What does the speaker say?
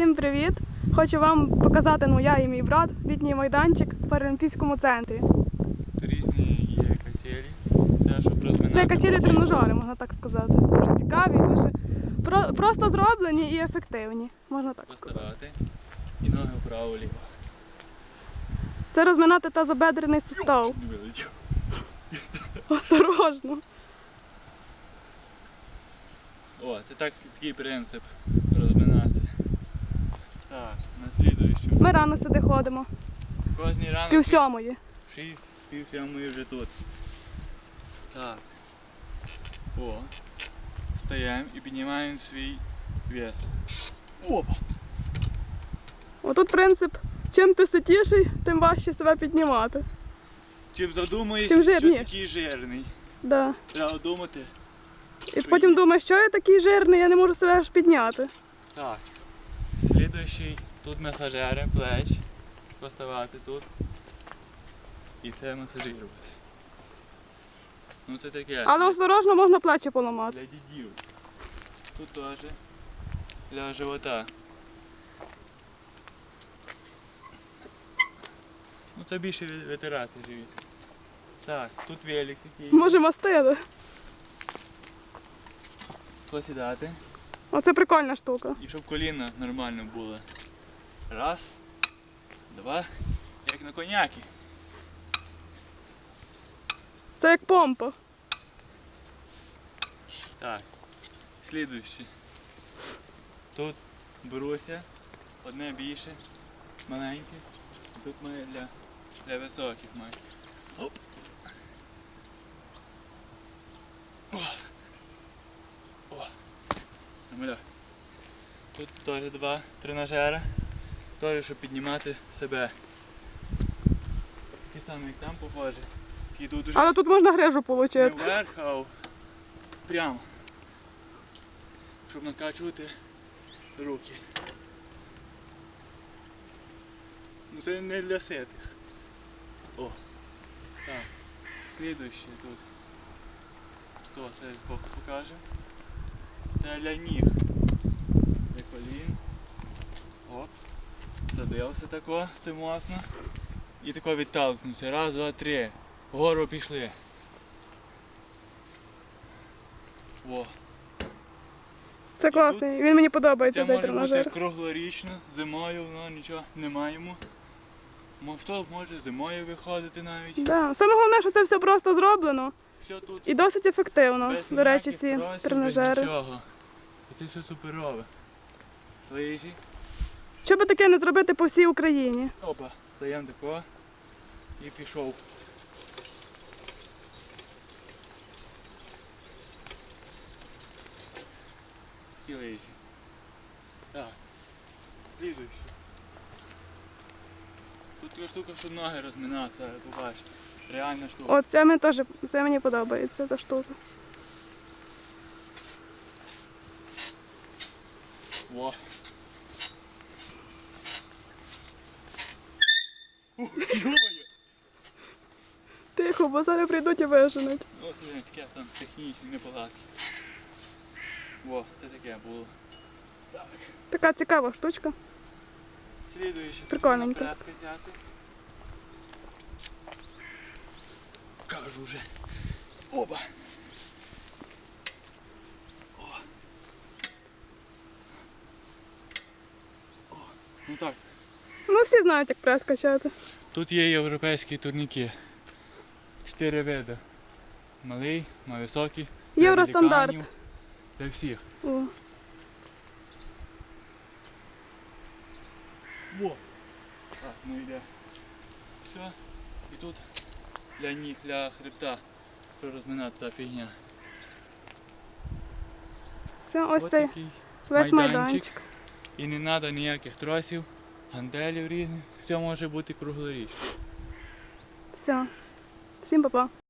Всім привіт! Хочу вам показати ну, я і мій брат літній майданчик в Паралімпійському центрі. Різні є качелі. Це щоб розминати. Це качелі-тренажери, можна так сказати. Дуже цікаві, дуже про- просто зроблені і ефективні, можна так сказати. Поставати. І ноги вправо-ліво. Це розминати тазобедрений сустав. Осторожно. О, це так, такий принцип розминати. Так, на слідуючому. Ми рано сюди ходимо, Кожний ранок. пів сьомої. Шість, пів сьомої вже тут. Так. О. Стаємо і піднімаємо свій вес. Опа! Отут принцип, чим ти ситіший, тим важче себе піднімати. Чим задумаєшся, що такий жирний. Да. Треба думати. І потім думаєш, що я такий жирний, я не можу себе аж підняти. Так. Слідуючий тут масажери, плеч. Поставати тут. І це масажирувати. Ну це таке. Але осторожно можна плечі поламати. Для дідів. Тут теж. Для живота. Ну це більше ви- витирати живіт. Так, тут велик такий. Може мастили. Посідати. Оце прикольна штука. І щоб коліна нормально було. Раз, два, як на коняки. Це як помпа. Так. Слідуюче. Тут беруся, одне більше, маленьке. Тут має для, для високих має. Оп. О. О. Нормально. Тут теж два тренажери. Теж, щоб піднімати себе. Такі самі, як там похоже. Тільки тут уже Але тут можна грижу не отримати. вверх, а прямо. Щоб накачувати руки. Ну це не для ситих. О. Так. Слідуще тут. Хто це збоку покаже? Це для ніг. Задивився тако, це моцно. І тако відталкнувся. Раз, два, три. Вгору пішли. Во. Це класний. Він мені подобається Це цей може тренажер. бути круглорічно, зимою, ну нічого не маємо. Мо- Хто може зимою виходити навіть. Да. Саме головне, що це все просто зроблено Все тут і досить ефективно. без До речі, ніяких ці тросів, без тренажери. нічого. Це все суперове. Лижі. Що би таке не зробити по всій Україні? Опа, стаємо тако і пішов. Такі лижі. Так. Слідуючи. Тут така штука, щоб ноги розминати, побачите. Реальна штука. О, це мені теж це мені подобається ця штука. Во. Тихо, бо зараз прийдуть і виженуть. Ось це таке там технічні неполадки. Во, це таке було. Так. Така цікава штучка. Слідуюче. Прикольненько. Наперед качати. Кажу вже. Оба. О. О. Ну так. Ну всі знають, як прес качати. Тут є європейські турніки. Чотири види. Малий, високий. Євростандарт. Для всіх. О. Во. Так, ну йде. Все. І тут для ніг, для хребта. Що розминати та фігня. Все, ось От цей такий весь майданчик. майданчик. І не треба ніяких тросів, ганделів різних. Все може бути круглоріч. Все. Всім па-па.